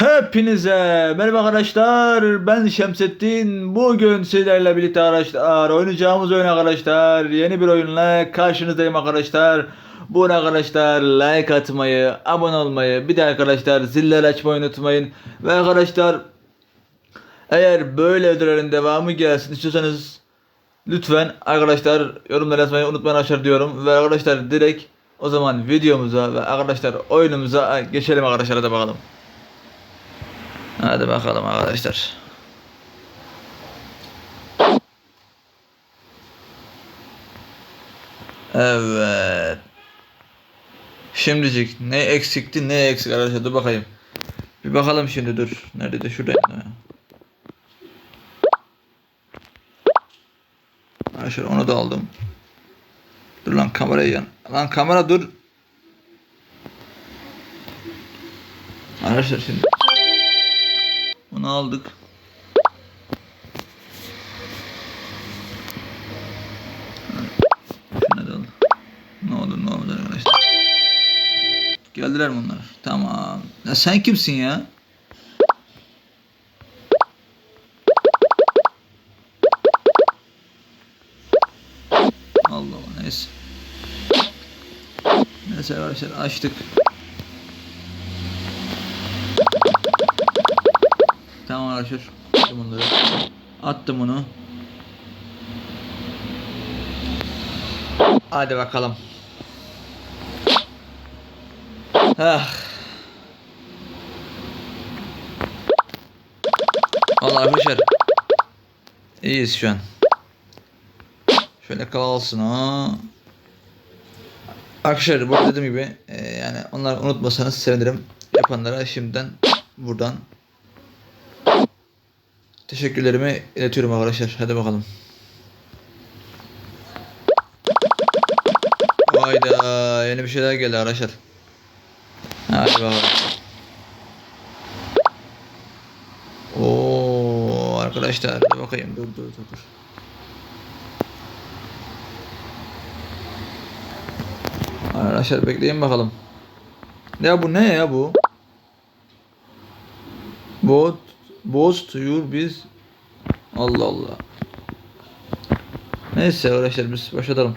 Hepinize merhaba arkadaşlar. Ben Şemsettin. Bugün sizlerle birlikte arkadaşlar oynayacağımız oyun arkadaşlar. Yeni bir oyunla karşınızdayım arkadaşlar. Bu ne arkadaşlar like atmayı, abone olmayı, bir de arkadaşlar zilleri açmayı unutmayın. Ve arkadaşlar eğer böyle ödüllerin devamı gelsin istiyorsanız lütfen arkadaşlar yorumlara yazmayı unutmayın arkadaşlar diyorum. Ve arkadaşlar direkt o zaman videomuza ve arkadaşlar oyunumuza geçelim arkadaşlar hadi bakalım. Hadi bakalım arkadaşlar. Evet. Şimdicik ne eksikti ne eksik arkadaşlar dur bakayım. Bir bakalım şimdi dur. Nerede de şuradayım. da. Arkadaşlar onu da aldım. Dur lan kamerayı yan. Lan kamera dur. Arkadaşlar şimdi. Bunu aldık. Ne olur ne olur arkadaşlar. Geldiler bunlar? Tamam. Ya sen kimsin ya? Allah neyse. Neyse arkadaşlar açtık. Tamam arkadaşlar. Attım bunları. Attım bunu. Hadi bakalım. Ah. Vallahi arkadaşlar. İyiyiz şu an. Şöyle kalsın ha. Arkadaşlar bu arada dediğim gibi e, yani onları unutmasanız sevinirim. Yapanlara şimdiden buradan teşekkürlerimi iletiyorum arkadaşlar. Hadi bakalım. Hayda yeni bir şeyler geldi arkadaşlar. Hadi bakalım. Oo arkadaşlar dur bakayım dur dur dur. Arkadaşlar bekleyin bakalım. Ya bu ne ya bu? Bot Boz tuyur biz Allah Allah. Neyse arkadaşlar biz başlatalım.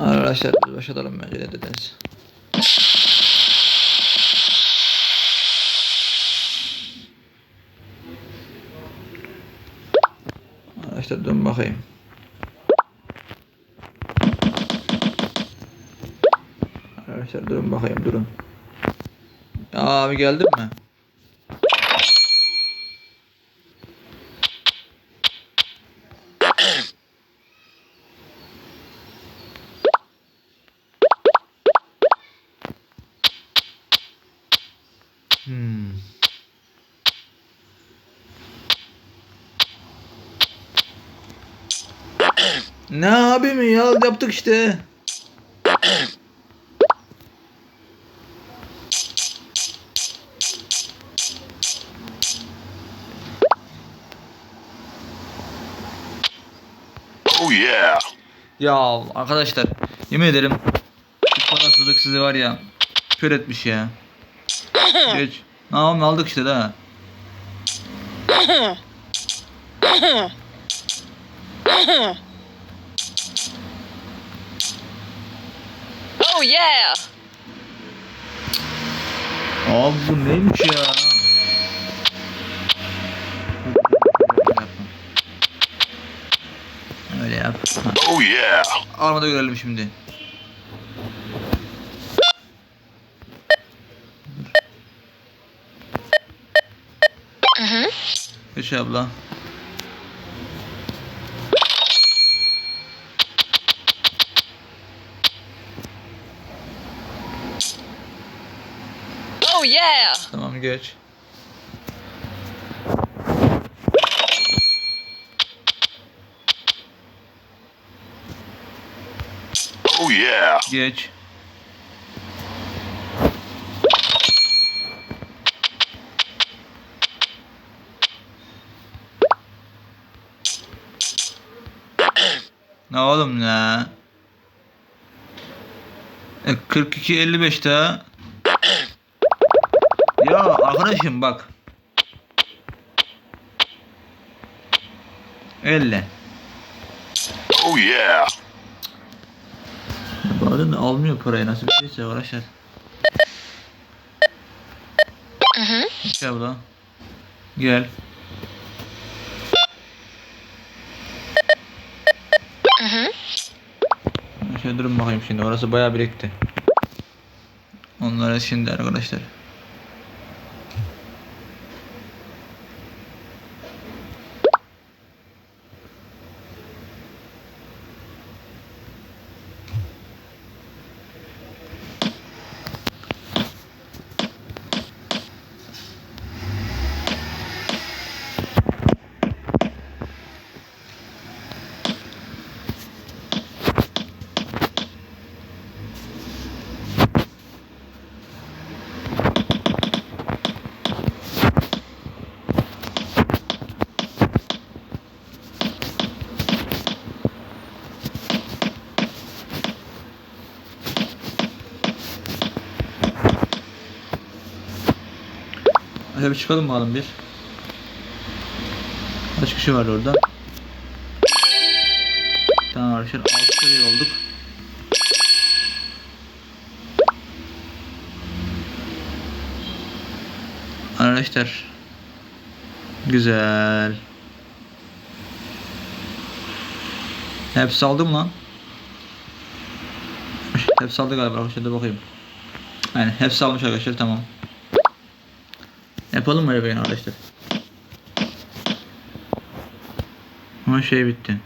Arkadaşlar biz başlatalım bence ne dediniz? Arkadaşlar dön bakayım. Arkadaşlar durun bakayım durun. Abi geldin mi? Hmm. ne abi mi ya yaptık işte. Yeah. Ya arkadaşlar yemin ederim şu parasızlık sizi var ya kör etmiş ya. Geç. Ne yapalım aldık işte daha. Oh yeah! Abi bu neymiş ya? Oh yeah. Armada görelim şimdi. Geç abla. Oh yeah! Tamam geç. Oh yeah. Geç. Ne oğlum ya? E, 42 55 daha. Ya arkadaşım bak. 50. Oh yeah. De almıyor parayı nasıl bir şeyse arkadaşlar. Gel abla. Gel. Şöyle durun bakayım şimdi orası bayağı birikti. Onlara şimdi arkadaşlar. Hadi bir çıkalım bakalım bir. Kaç kişi var orada? Tamam arkadaşlar 6 seviye olduk. Arkadaşlar Güzel. Hepsi aldım lan. Hepsi aldı galiba arkadaşlar dur bakayım. Aynen hepsi almış arkadaşlar tamam. Yapalım mı arabayı arkadaşlar? Ama şey bitti.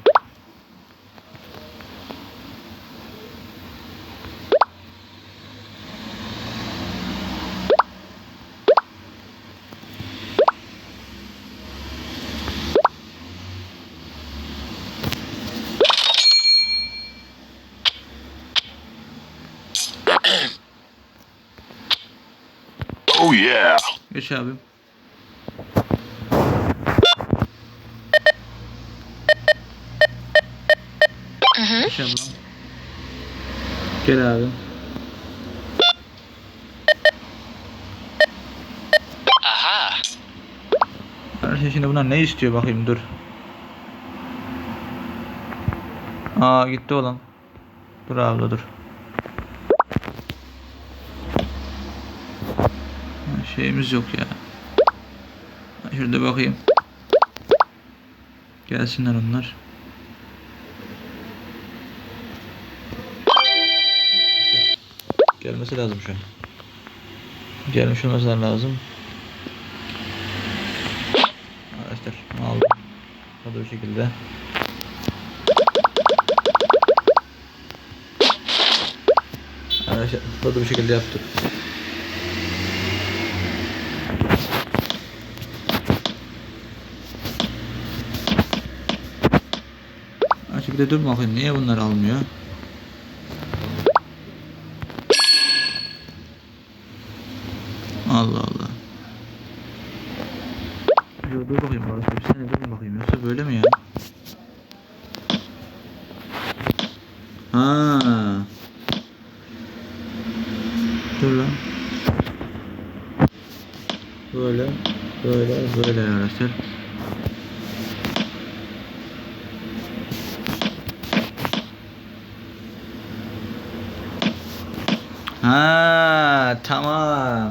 Oh yeah. Geç abim. Geç ablam. Gel abi. Aha. Arkadaşlar şimdi bunlar ne istiyor bakayım dur. Aa gitti olan. Dur abla dur. Ha, Şeyimiz yok ya. Şurada bakayım. Gelsinler onlar. Gelmesi lazım şu an. Gelmiş olması lazım. Arkadaşlar aldım. O da bu şekilde. Arkadaşlar bu da bu şekilde yaptık. Bir de dur bakayım niye bunlar almıyor? Allah Allah. Dur, dur bakayım orası bir saniye dur bakayım yoksa böyle mi ya? Ha. Dur lan. Böyle, böyle, böyle arkadaşlar. Ha, tamam.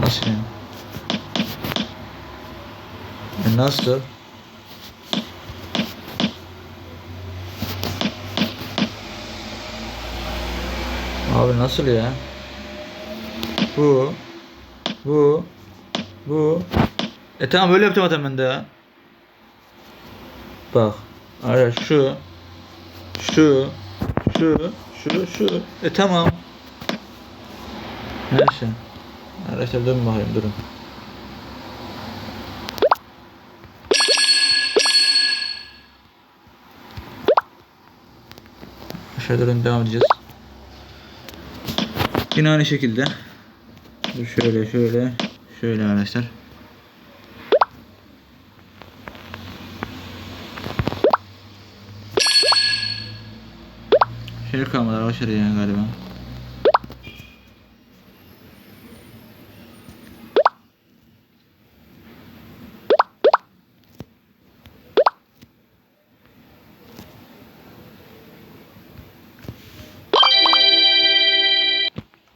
Nasıl yani? E nasıl? Abi nasıl ya? Bu. Bu. Bu. E tamam böyle yapacağım zaten ben de ya. Bak. Ara şu. Şu. Şu. Şu. Şu. E tamam. Neyse. Arkadaşlar dön bakayım durun. Aşağı durun devam edeceğiz. Yine aynı şekilde. Şöyle şöyle şöyle arkadaşlar. Şey kalmadı arkadaşlar ya galiba.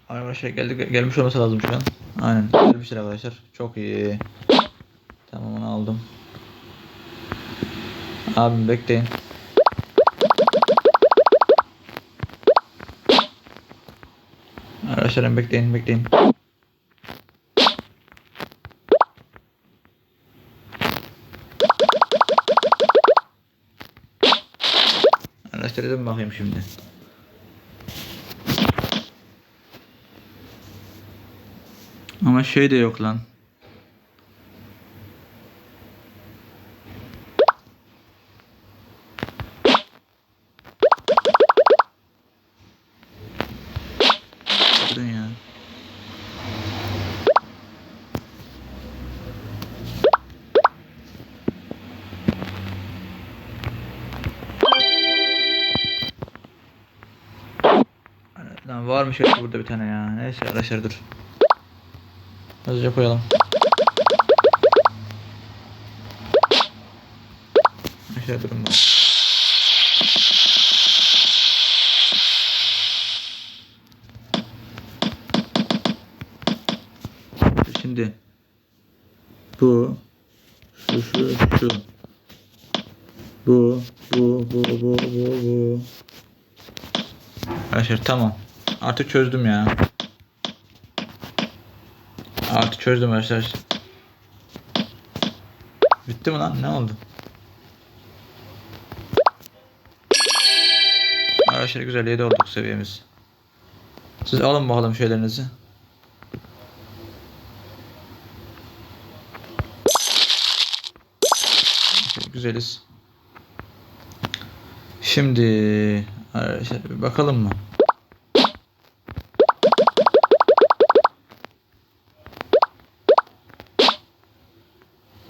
Arkadaşlar geldi, gelmiş olması lazım şu an. Aynen gelmiştir arkadaşlar. Çok iyi. Tamam onu aldım. Abim bekleyin. Arkadaşlarım bekleyin bekleyin. Araştırdım bakayım şimdi. Ama şey de yok lan. Burada bir tane ya. Neyse arkadaşlar dur. Hızlıca koyalım. Aşağı durun bak. Şimdi bu şu şu şu bu bu bu bu bu bu Arkadaşlar tamam. Artık çözdüm ya. Artık çözdüm arkadaşlar. Bitti mi lan? Ne oldu? Arkadaşlar güzel 7 olduk seviyemiz. Siz alın bakalım şeylerinizi. Güzeliz. Şimdi arkadaşlar bir bakalım mı?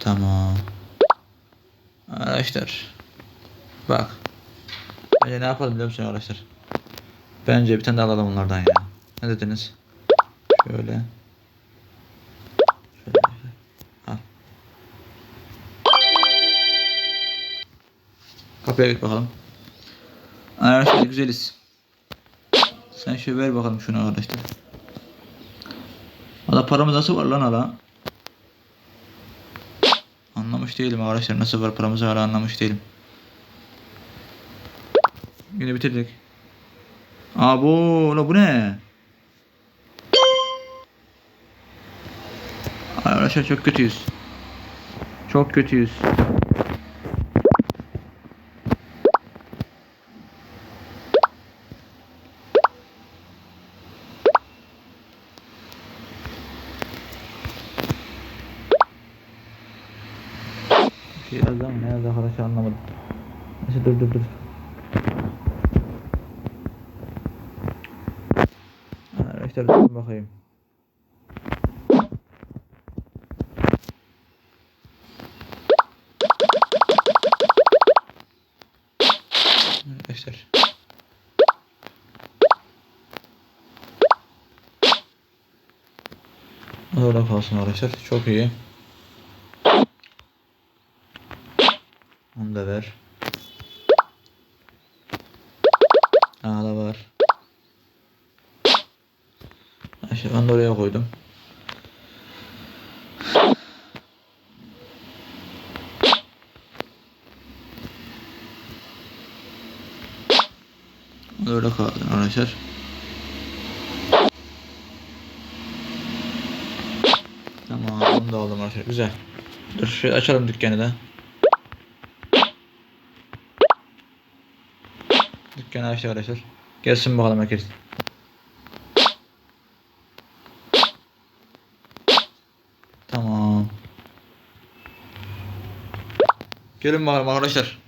Tamam. Arkadaşlar. Bak. Bence ne yapalım biliyor musun arkadaşlar? Bence bir tane daha alalım onlardan ya. Ne dediniz? Şöyle. Şöyle. Al. Kapıya git bakalım. Arkadaşlar güzeliz. Sen şu ver bakalım şunu arkadaşlar. Valla paramız nasıl var lan hala? Anlamış değilim arkadaşlar. Nasıl var paramızı hala anlamış değilim. Yine bitirdik. Aa bu, la bu ne? Arkadaşlar çok kötüyüz. Çok kötüyüz. Şey yazdı ama ne yazdı arkadaşlar anlamadım. Neyse dur dur dur. Arkadaşlar dur bakayım. Arkadaşlar. Orada kalsın arkadaşlar. Çok iyi. Onu da ver. Aa da var. İşte ben de oraya koydum. Öyle kaldı arkadaşlar. Tamam bunu da aldım arkadaşlar. Güzel. Dur şöyle açalım dükkanı da. Dükkanı açtı arkadaşlar. Gelsin bakalım herkes. Tamam. Gelin bakalım arkadaşlar.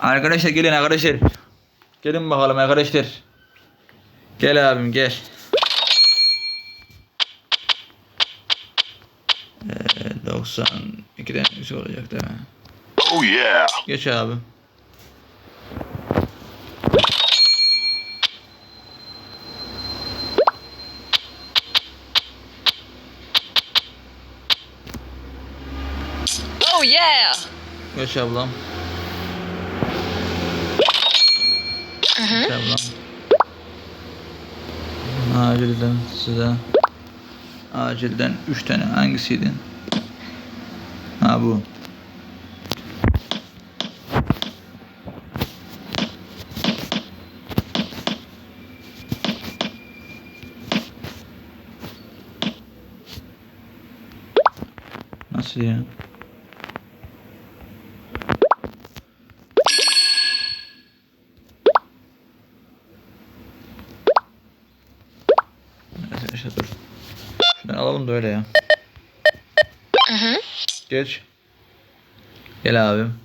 Arkadaşlar gelin arkadaşlar. Gelin bakalım arkadaşlar. Gel abim gel. Ee, 92'den 3 olacak değil mi? Oh yeah. Geç abi. Yeah! Geç ablam. Geç ablam. Acilden size. Acilden 3 tane hangisiydi? Ha bu. Nasıl ya? Neyse dur. Şuradan alalım da öyle ya. Geç. Gel abim.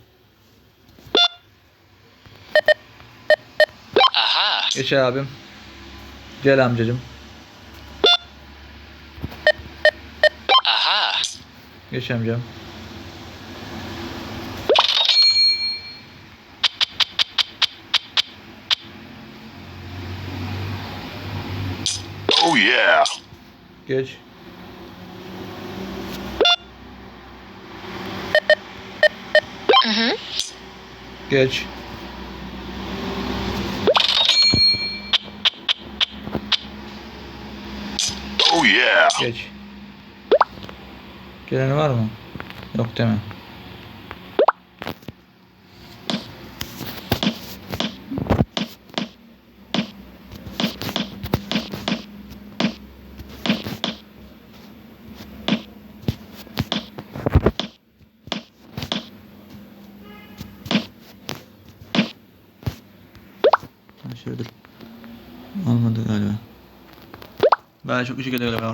Aha. Geç abim. Gel amcacım. Aha. Geç amcam. Oh yeah. Geç. Geç. Oh yeah. Geç. Gelen var mı? Yok deme. Ha, Şöyle dur. Olmadı galiba. Ben çok ışık ediyor galiba.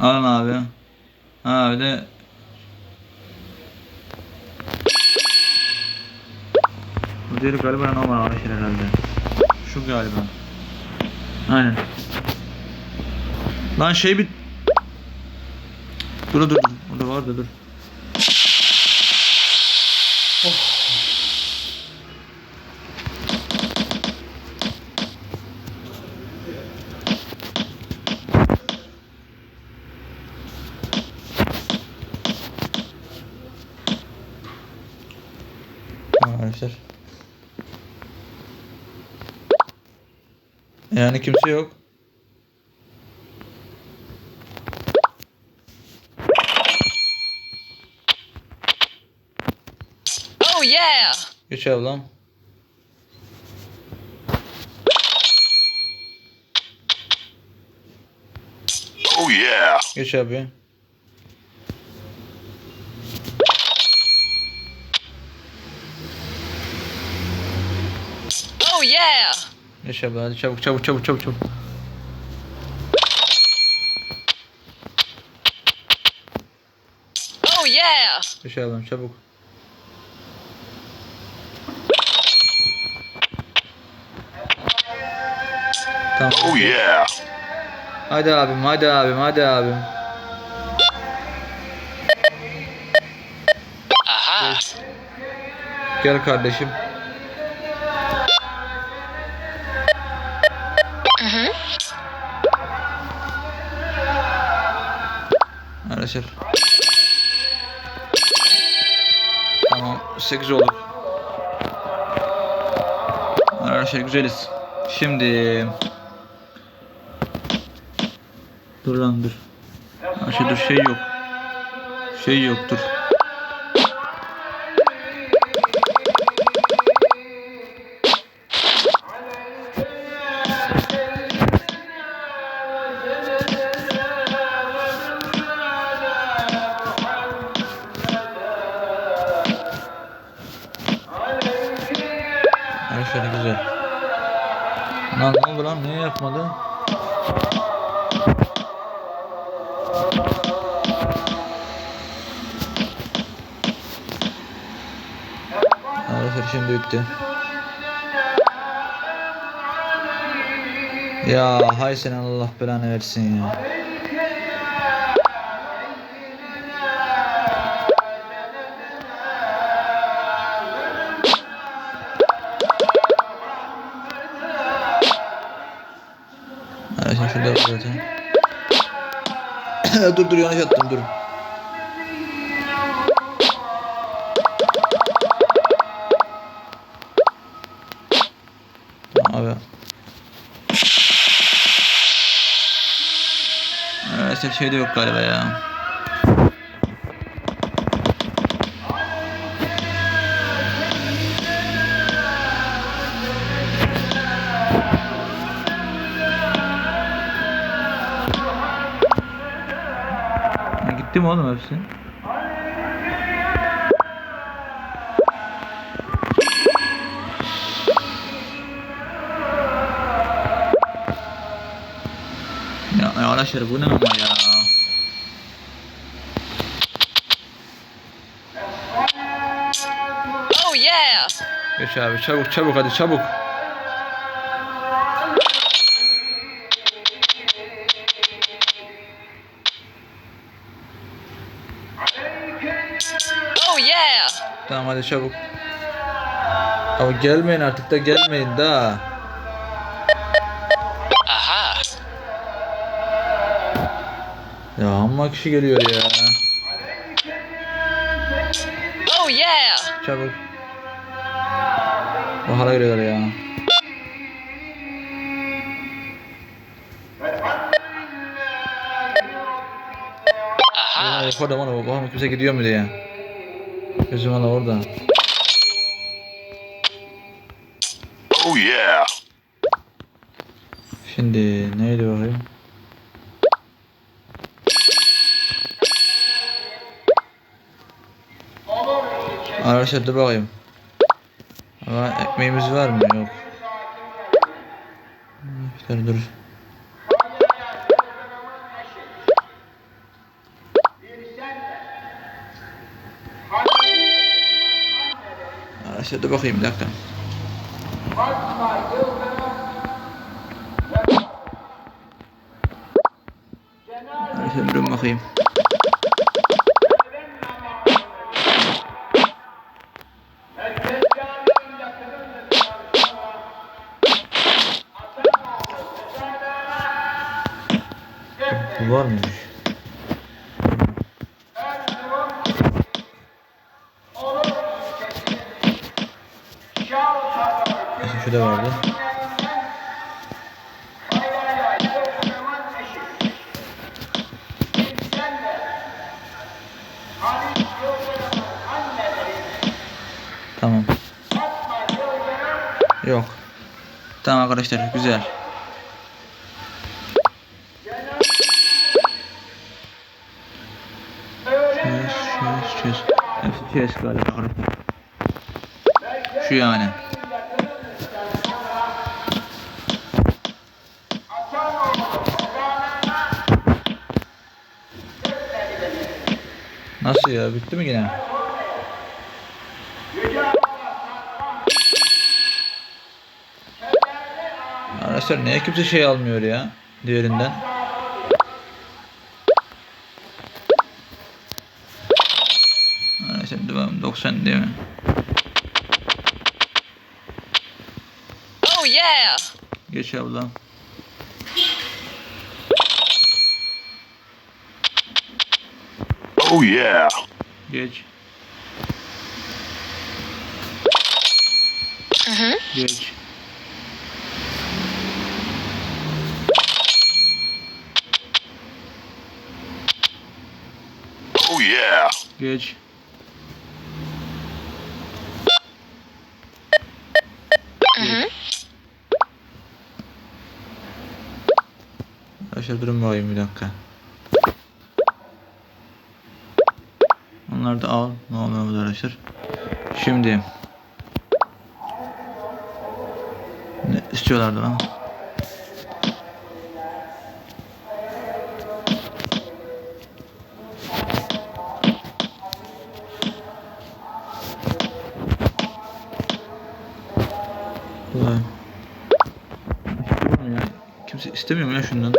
Alın abi. Ha bir de Bu diğeri galiba normal arkadaşlar herhalde. Şu galiba. Aynen. Lan şey bir Dur dur dur. Burada vardı dur. Arkadaşlar. Yani kimse yok. Oh yeah! Geç ablam. Oh yeah. Geç abi. Oh yeah! Geç abi hadi çabuk çabuk çabuk çabuk çabuk. Oh yeah! Geç ablam çabuk. Tamam. Oh yeah. Hadi abim hadi abim hadi abim. Aha. Gel kardeşim. Arkadaşlar. Tamam 8 oldu. Arkadaşlar güzeliz. Şimdi Dur lan dur. Dur şey yok. Şey yok dur. Lan? Niye yapmadı? Arkadaşlar şimdi. Ya hay senin Allah belanı versin ya. Zaten. dur dur yanlış attım dur. Abi. Maalesef şey de yok galiba ya. Oğlum hepsi? Ya, ya arkadaşlar bu ne ama ya? Oh yeah! Geç abi çabuk çabuk hadi çabuk. Tamam hadi çabuk. Ama gelmeyin artık da gelmeyin daha. Aha. Ya amma kişi geliyor ya. Oh yeah! Çabuk. Bahara geliyorlar ya. Aha. Ya yukarıda bana bakalım kimse gidiyor mu diye. Gözüm hala orada. Oh yeah. Şimdi neydi bakayım? Arkadaşlar dur bakayım. Ama ekmeğimiz var mı? Yok. Dur dur. Arkadaşlar dur bakayım bir dakika. Arkadaşlar durun bakayım. Tamam. Yok. Tamam arkadaşlar güzel. Çöz, çöz, çöz. Çöz galiba arkadaşlar. Şu yani. Nasıl ya? Bitti mi yine? Arkadaşlar niye kimse şey almıyor ya diğerinden? Devam 90 değil mi? Oh yeah! Geç abla. Oh yeah. Geç. Mhm. Geç. Oh yeah. Geç. Arkadaşlar durun bakayım bir dakika. Onları da al. Ne oluyor arkadaşlar? Şimdi. Ne istiyorlardı lan? istemiyorum ya şundan.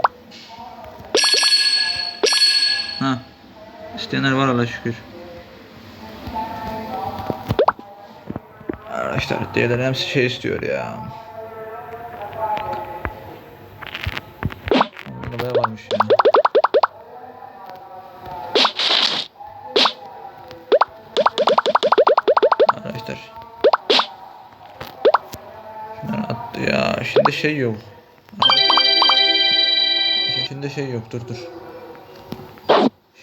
Ha. İsteyenler var Allah şükür. Arkadaşlar diğerler hepsi şey istiyor ya. Arabaya varmış ya. Arkadaşlar. Şunları attı ya. Şimdi şey yok. İçinde şey yok dur dur.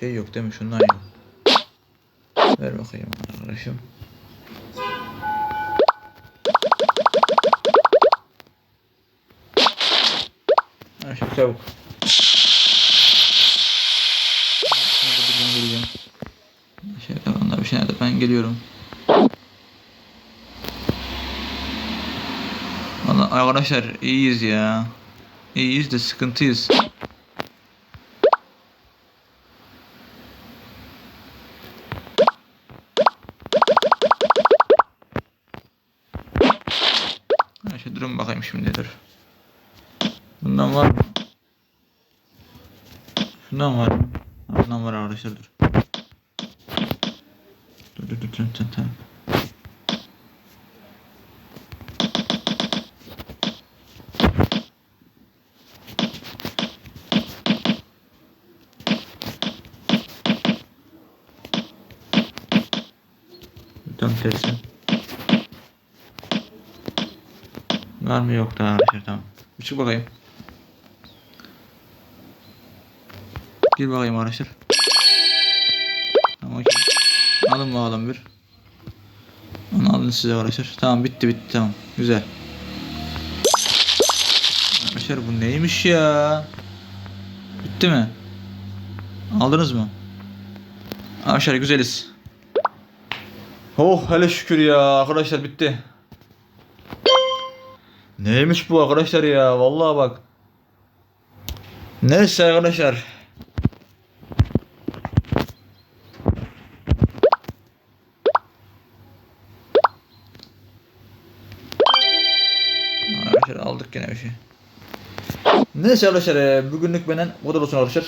Şey yok değil mi? Şundan yok. Ver bakayım arkadaşım. Ha şu çabuk. Şey onlar bir şey nerede? Ben geliyorum. Valla arkadaşlar iyiyiz ya. İyiyiz de sıkıntıyız. Ha, şu durun bakayım şimdi dur. Bundan var mı? Şundan var mı? Bundan var arkadaşlar dur. Dur dur dur dur dur. dur. Tam tersi. Var mı yok da arkadaşlar tamam. Bir çık bakayım. Gir bakayım arkadaşlar. Tamam okey. Alın bakalım bir. Onu alın size arkadaşlar. Tamam bitti bitti tamam. Güzel. Arkadaşlar bu neymiş ya? Bitti mi? Aldınız mı? Arkadaşlar güzeliz. Oh hele şükür ya arkadaşlar bitti. Neymiş bu arkadaşlar ya vallahi bak. Neyse arkadaşlar. Arkadaşlar aldık gene bir şey. Neyse arkadaşlar e, bugünlük benden bu kadar olsun arkadaşlar.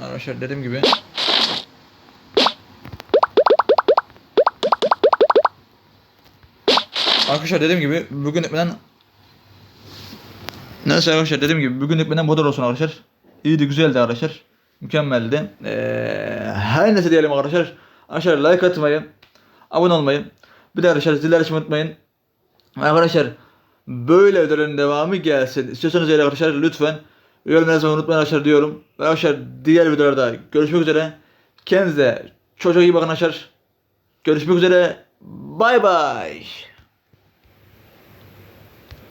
Arkadaşlar dediğim gibi Arkadaşlar dediğim gibi bugünlük benden Neyse arkadaşlar dediğim gibi bugünlük benden bu kadar olsun arkadaşlar. İyiydi güzeldi arkadaşlar. Mükemmeldi. Ee, her neyse diyelim arkadaşlar. Arkadaşlar like atmayı, abone olmayı, bir de arkadaşlar zilleri açmayı unutmayın. Arkadaşlar böyle ödüllerin devamı gelsin. İstiyorsanız eğer arkadaşlar lütfen yorum unutmayın arkadaşlar diyorum. Arkadaşlar diğer videolarda görüşmek üzere. Kendinize çok çok iyi bakın arkadaşlar. Görüşmek üzere. Bay bay.